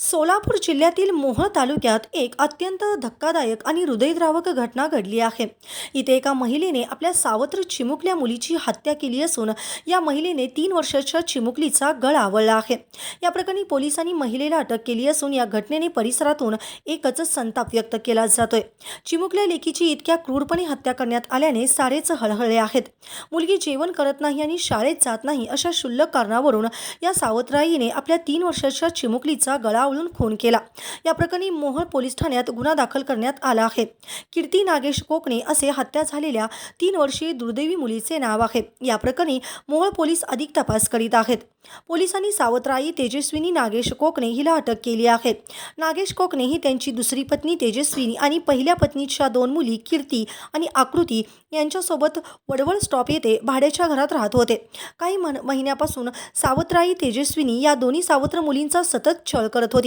सोलापूर जिल्ह्यातील मोहोळ तालुक्यात एक अत्यंत धक्कादायक आणि हृदयद्रावक घटना घडली आहे. इथे एका महिलेने आपल्या सावत्र चिमुकल्या मुलीची हत्या केली असून या महिलेने तीन वर्षाच्या चिमुकलीचा गळ आवळला आहे. या प्रकरणी पोलिसांनी महिलेला अटक केली असून या घटनेने परिसरातून एकच संताप व्यक्त केला जातोय. चिमुकल्या लेकीची इतक्या क्रूरपणे हत्या करण्यात आल्याने सारेच हळहळले आहेत. मुलगी जेवण करत नाही आणि शाळेत जात नाही अशा क्षुल्लक कारणावरून या सावत्राईने आपल्या तीन वर्षाच्या चिमुकलीचा गळा आवळून खून केला. या प्रकरणी मोहोळ पोलीस ठाण्यात गुन्हा दाखल करण्यात आला आहे. कीर्ती नागेश कोकणे असे हत्या झालेल्या तीन वर्षीय दुर्दैवी मुलीचे नाव आहे. या प्रकरणी मोहोळ पोलीस अधिक तपास करीत आहेत. पोलिसांनी सावत्राई तेजस्विनी नागेश कोकणे हिला अटक केली आहे. नागेश कोकणे ही त्यांची दुसरी पत्नी तेजस्विनी आणि पहिल्या पत्नीच्या दोन मुली कीर्ती आणि आकृती यांच्यासोबत वडवळ स्टॉप येथे भाड्याच्या घरात राहत होते. काही महिन्यापासून सावत्राई तेजस्विनी या दोन्ही सावत्र मुलींचा सतत छळ करत होते.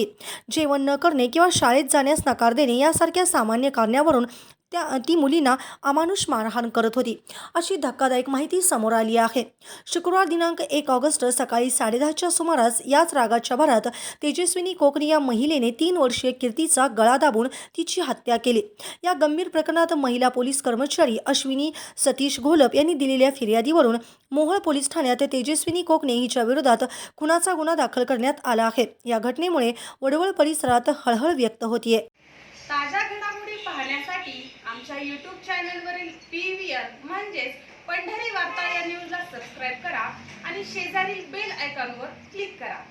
जेवण न करणे किंवा शाळेत जाण्यास नकार देणे यासारख्या सामान्य कारणावरून त्या ती मुलींना अमानुष मारहाण करत होती. अशी धक्कादायक माहिती समोर आली आहे. शुक्रवार दिनांक एक ऑगस्ट सकाळी साडेदहाच्या सुमारास याच रागाच्या भरात तेजस्विनी कोकणी या महिलेने तीन वर्षीय कीर्तीचा गळा दाबून तिची हत्या केली. या गंभीर प्रकरणात महिला पोलीस कर्मचारी अश्विनी सतीश घोलप यांनी दिलेल्या फिर्यादीवरून मोहोळ पोलीस ठाण्यात तेजस्विनी कोकणे हिच्या विरोधात खुनाचा गुन्हा दाखल करण्यात आला आहे. या घटनेमुळे वडवळ परिसरात हळहळ व्यक्त होतीये. यूट्यूब चॅनलवरील पी व्ही आर म्हणजेच पंढरी वार्ता या न्यूजला सबस्क्राईब करा आणि शेजारील बेल आयकॉनवर क्लिक करा.